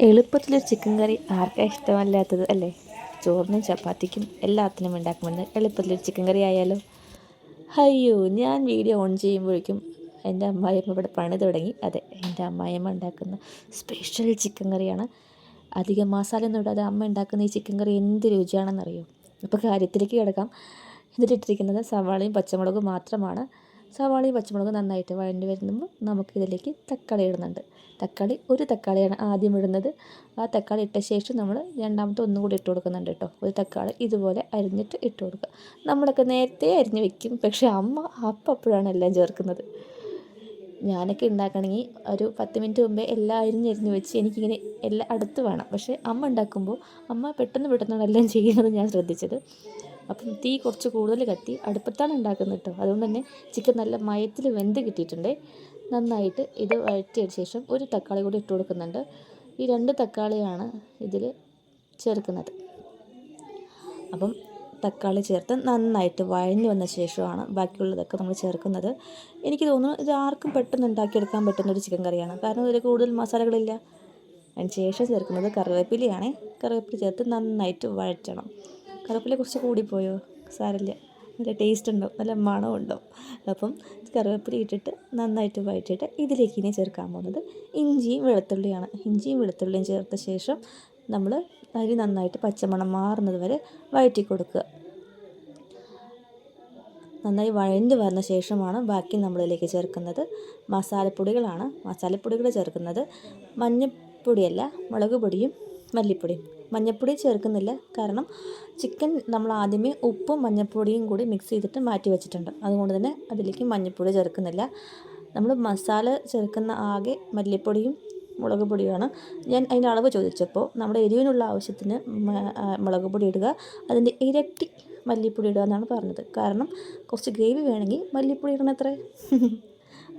എളുപ്പത്തിലൊരു chicken കറി ആർക്കാ ഇഷ്ടമല്ലാത്തത് അല്ലേ? ചോറിനും ചപ്പാത്തിക്കും എല്ലാത്തിനും ഉണ്ടാക്കുമെന്ന് എളുപ്പത്തിൽ ചിക്കൻ കറി ആയാലോ? അയ്യോ ഞാൻ വീഡിയോ ഓൺ ചെയ്യുമ്പോഴേക്കും എന്റെ അമ്മായിയമ്മ ഇവിടെ പണി തുടങ്ങി. അതെ എന്റെ അമ്മായിയമ്മ ഉണ്ടാക്കുന്ന സ്പെഷ്യൽ ചിക്കൻ കറിയാണ് അധികം മസാല ഒന്നും ഇടാതെ അമ്മ ഉണ്ടാക്കുന്ന ഈ ചിക്കൻ കറി എന്ത് രുചിയാണെന്നറിയോ? ഇപ്പോൾ കാര്യത്തിലേക്ക് കിടക്കാം. എന്നിട്ടിട്ടിരിക്കുന്നത് സവാളയും പച്ചമുളകും മാത്രമാണ്. സവാളയും പച്ചമുളകും നന്നായിട്ട് വഴണ്ടി വരുമ്പോൾ നമുക്കിതിലേക്ക് തക്കാളി ഇടുന്നുണ്ട്. തക്കാളി ഒരു തക്കാളിയാണ് ആദ്യം ഇടുന്നത്. ആ തക്കാളി ഇട്ട ശേഷം നമ്മൾ രണ്ടാമത്തെ ഒന്നും കൂടി ഇട്ട് കൊടുക്കുന്നുണ്ട് കേട്ടോ. ഒരു തക്കാളി ഇതുപോലെ അരിഞ്ഞിട്ട് ഇട്ട് കൊടുക്കുക. നമ്മളൊക്കെ നേരത്തെ അരിഞ്ഞ് വെക്കും. പക്ഷേ അമ്മ അപ്പപ്പോഴാണ് എല്ലാം ചേർക്കുന്നത്. ഞാനൊക്കെ ഉണ്ടാക്കണമെങ്കിൽ ഒരു പത്ത് മിനിറ്റ് മുമ്പേ എല്ലാം അരിഞ്ഞരിഞ്ഞ് വെച്ച് എനിക്കിങ്ങനെ എല്ലാം അടുത്ത് വേണം. പക്ഷേ അമ്മ ഉണ്ടാക്കുമ്പോൾ അമ്മ പെട്ടെന്ന് പെട്ടെന്നാണ് എല്ലാം ചെയ്യുന്നത് ഞാൻ ശ്രദ്ധിച്ചത്. അപ്പം തീ കുറച്ച് കൂടുതൽ കത്തി അടുപ്പത്താണ് ഉണ്ടാക്കുന്നത് കേട്ടോ. അതുകൊണ്ട് തന്നെ ചിക്കൻ നല്ല മയത്തിൽ വെന്ത് കിട്ടിയിട്ടുണ്ട്. നന്നായിട്ട് ഇത് വഴറ്റിയതിന് ശേഷം ഒരു തക്കാളി കൂടി ഇട്ട് കൊടുക്കുന്നുണ്ട്. ഈ രണ്ട് തക്കാളിയാണ് ഇതിൽ ചേർക്കുന്നത്. അപ്പം തക്കാളി ചേർത്ത് നന്നായിട്ട് വഴഞ്ഞു വന്ന ശേഷമാണ് ബാക്കിയുള്ളതൊക്കെ നമ്മൾ ചേർക്കുന്നത്. എനിക്ക് തോന്നുന്നു ഇത് ആർക്കും പെട്ടെന്ന് ഉണ്ടാക്കിയെടുക്കാൻ പറ്റുന്ന ഒരു ചിക്കൻ കറിയാണ്. കാരണം ഇതിൽ കൂടുതൽ മസാലകളില്ല. അതിന് ശേഷം ചേർക്കുന്നത് കറിവേപ്പിലയാണ്. കറിവേപ്പില ചേർത്ത് നന്നായിട്ട് വഴറ്റണം. കറിവേപ്പില കുറച്ച് കൂടിപ്പോയോ? സാരമില്ല നല്ല ടേസ്റ്റ് ഉണ്ടാവും. നല്ല മണം ഉണ്ടാവും. അപ്പം കറിവേപ്പില ഇട്ടിട്ട് നന്നായിട്ട് വഴറ്റിയിട്ട് ഇതിലേക്ക് ഇനി ചേർക്കാൻ പോകുന്നത് ഇഞ്ചിയും വെളുത്തുള്ളിയാണ്. ഇഞ്ചിയും വെളുത്തുള്ളിയും ചേർത്ത ശേഷം നമ്മൾ അരി നന്നായിട്ട് പച്ചമണം മാറുന്നത് വരെ വഴറ്റി കൊടുക്കുക. നന്നായി വഴഞ്ഞ് വന്ന ശേഷമാണ് ബാക്കി നമ്മളിലേക്ക് ചേർക്കുന്നത് മസാലപ്പൊടികളാണ്. മസാലപ്പൊടികൾ ചേർക്കുന്നത് മഞ്ഞൾപ്പൊടിയല്ല മുളക് പൊടിയും മല്ലിപ്പൊടിയും മഞ്ഞൾപ്പൊടി ചേർക്കുന്നില്ല. കാരണം ചിക്കൻ നമ്മൾ ആദ്യമേ ഉപ്പും മഞ്ഞൾപ്പൊടിയും കൂടി മിക്സ് ചെയ്തിട്ട് മാറ്റി വെച്ചിട്ടുണ്ട്. അതുകൊണ്ട് തന്നെ അതിലേക്ക് മഞ്ഞൾപ്പൊടി ചേർക്കുന്നില്ല. നമ്മൾ മസാല ചേർക്കുന്ന ആകെ മല്ലിപ്പൊടിയും മുളക് പൊടിയാണ് ഞാൻ അതിന്റെ അളവ് ചോദിച്ചപ്പോൾ നമ്മുടെ എരിവിനുള്ള ആവശ്യത്തിന് മുളക് പൊടി ഇടുക അതിന്റെ ഇരട്ടി മല്ലിപ്പൊടി ഇടുക എന്നാണ് പറഞ്ഞത്. കാരണം കുറച്ച് ഗ്രേവി വേണമെങ്കിൽ മല്ലിപ്പൊടി ഇടണത്രേ.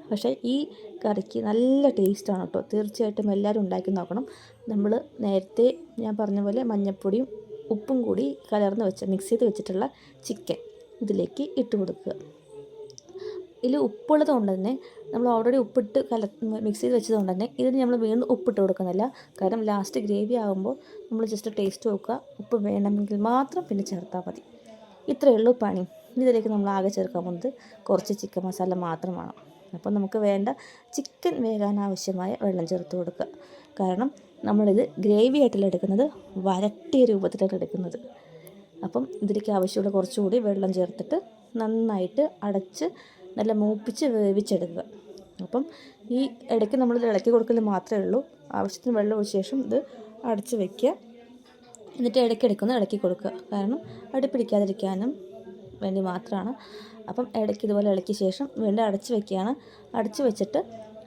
പക്ഷേ ഈ കറിക്ക് നല്ല ടേസ്റ്റാണ് കേട്ടോ. തീർച്ചയായിട്ടും എല്ലാവരും ഉണ്ടാക്കി നോക്കണം. നമ്മൾ നേരത്തെ ഞാൻ പറഞ്ഞ പോലെ മഞ്ഞൾപ്പൊടിയും ഉപ്പും കൂടി കലർന്ന് വെച്ച മിക്സ് ചെയ്ത് വെച്ചിട്ടുള്ള ചിക്കൻ ഇതിലേക്ക് ഇട്ട് കൊടുക്കുക. ഇതിൽ ഉപ്പുള്ളത് കൊണ്ട് തന്നെ നമ്മൾ ഓൾറെഡി ഉപ്പിട്ട് കല മിക്സ് ചെയ്ത് വെച്ചത് കൊണ്ട് തന്നെ ഇതിന് നമ്മൾ വീണ്ടും ഉപ്പിട്ട് കൊടുക്കുന്നില്ല. കാരണം ലാസ്റ്റ് ഗ്രേവി ആകുമ്പോൾ നമ്മൾ ജസ്റ്റ് ടേസ്റ്റ് നോക്കുക. ഉപ്പ് വേണമെങ്കിൽ മാത്രം പിന്നെ ചേർത്താൽ മതി. ഇത്രയേ ഉള്ളൂ പണി. ഇതിലേക്ക് നമ്മൾ ആകെ ചേർക്കാൻ പോകുന്നത് കുറച്ച് ചിക്കൻ മസാല മാത്രമാണ്. അപ്പോൾ നമുക്ക് വേണ്ട ചിക്കൻ വേകാൻ ആവശ്യമായ വെള്ളം ചേർത്ത് കൊടുക്കുക. കാരണം നമ്മളിത് ഗ്രേവി ആയിട്ടല്ല എടുക്കുന്നത്? വരട്ടിയ രൂപത്തിലാണ് എടുക്കുന്നത്. അപ്പം ഇതിലേക്ക് ആവശ്യമുള്ള കുറച്ചുകൂടി വെള്ളം ചേർത്തിട്ട് നന്നായിട്ട് അടച്ച് നല്ല മൂപ്പിച്ച് വേവിച്ചെടുക്കുക. അപ്പം ഈ ഇടയ്ക്ക് നമ്മൾ ഇളക്കി കൊടുക്കൽ മാത്രമേ ഉള്ളൂ. ആവശ്യത്തിന് വെള്ളം ഒഴിച്ച ശേഷം ഇത് അടച്ച് വയ്ക്കുക എന്നിട്ട് ഇടയ്ക്കിടയ്ക്കൊന്ന് ഇളക്കി കൊടുക്കുക. കാരണം അടുപ്പിടിക്കാതിരിക്കാനും വേണ്ടി മാത്രമാണ് അപ്പം ഇടയ്ക്ക് ഇതുപോലെ ഇളക്കിയ ശേഷം വീണ്ടും അടച്ച് വെക്കുകയാണ്. അടച്ച് വെച്ചിട്ട്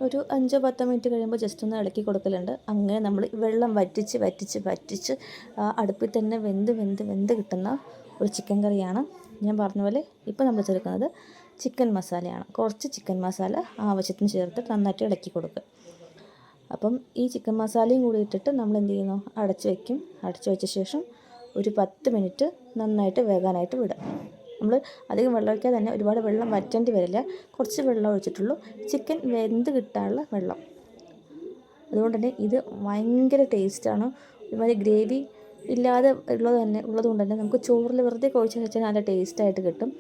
ഒരു അഞ്ചോ പത്തോ മിനിറ്റ് കഴിയുമ്പോൾ ജസ്റ്റ് ഒന്ന് ഇളക്കി കൊടുക്കലുണ്ട്. അങ്ങനെ നമ്മൾ വെള്ളം വറ്റിച്ച് വറ്റിച്ച് വറ്റിച്ച് അടുപ്പിൽ തന്നെ വെന്ത് വെന്ത് വെന്ത് കിട്ടുന്ന ഒരു ചിക്കൻ കറിയാണ്. ഞാൻ പറഞ്ഞ പോലെ ഇപ്പോൾ നമ്മൾ ചേർക്കുന്നത് ചിക്കൻ മസാലയാണ്. കുറച്ച് ചിക്കൻ മസാല ആവശ്യത്തിന് ചേർത്ത് നന്നായിട്ട് ഇളക്കി കൊടുക്കുക. അപ്പം ഈ ചിക്കൻ മസാലയും കൂടി ഇട്ടിട്ട് നമ്മൾ എന്ത് ചെയ്യുന്നു? അടച്ച് വയ്ക്കും അടച്ച് വെച്ച ശേഷം ഒരു പത്ത് മിനിറ്റ് നന്നായിട്ട് വേകാനായിട്ട് വിടുക. നമ്മൾ അധികം വെള്ളം ഒഴിക്കാതെ തന്നെ ഒരുപാട് വെള്ളം വറ്റേണ്ടി വരില്ല. കുറച്ച് വെള്ളം ഒഴിച്ചിട്ടുള്ളൂ. ചിക്കൻ വെന്ത് കിട്ടാനുള്ള വെള്ളം. അതുകൊണ്ട് തന്നെ ഇത് ഭയങ്കര ടേസ്റ്റാണ് ഒരുമാതിരി ഗ്രേവി ഇല്ലാതെ ഉള്ളത് തന്നെ ഉള്ളതുകൊണ്ട് തന്നെ നമുക്ക് ചോറിൽ വെറുതെ കുഴച്ച് വെച്ചാൽ നല്ല ടേസ്റ്റായിട്ട് കിട്ടും.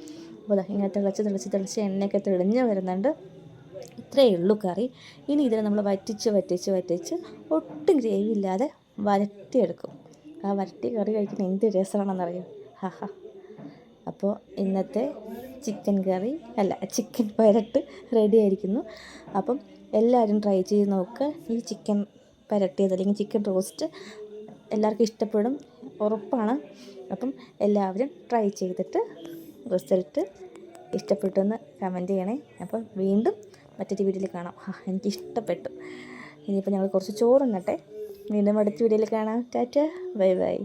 അപ്പോൾ ഇങ്ങനെ തിളച്ച് തിളച്ച് തിളച്ച് എണ്ണയൊക്കെ തെളിഞ്ഞ് വരുന്നുണ്ട്. ഇത്രയേ ഉള്ളൂ കറി. ഇനി ഇതിനെ നമ്മൾ വറ്റിച്ച് വറ്റിച്ച് വറ്റിച്ച് ഒട്ടും ഗ്രേവി ഇല്ലാതെ വരട്ടിയെടുക്കും. ആ വരട്ടി കറി കഴിക്കുന്ന എന്ത് രസമാണെന്നറിയാം? ഹാ ഹാ. അപ്പോൾ ഇന്നത്തെ ചിക്കൻ കറി അല്ല ചിക്കൻ പരട്ട് റെഡി ആയിരിക്കുന്നു. അപ്പം എല്ലാവരും ട്രൈ ചെയ്ത് നോക്കുക. ഈ ചിക്കൻ പരട്ടിയത് അല്ലെങ്കിൽ ചിക്കൻ റോസ്റ്റ് എല്ലാവർക്കും ഇഷ്ടപ്പെടും ഉറപ്പാണ്. അപ്പം എല്ലാവരും ട്രൈ ചെയ്തിട്ട് റിസൾട്ട് ഇഷ്ടപ്പെട്ടെന്ന് കമന്റ് ചെയ്യണേ. അപ്പോൾ വീണ്ടും മറ്റൊരു വീഡിയോയിൽ കാണാം. എനിക്ക് ഇഷ്ടപ്പെട്ടു ഇനിയിപ്പോൾ ഞങ്ങൾ കുറച്ച് ചോറുണ്ണട്ടെ വീണ്ടും അടുത്ത വീഡിയോയിൽ കാണാം. Tata bye bye.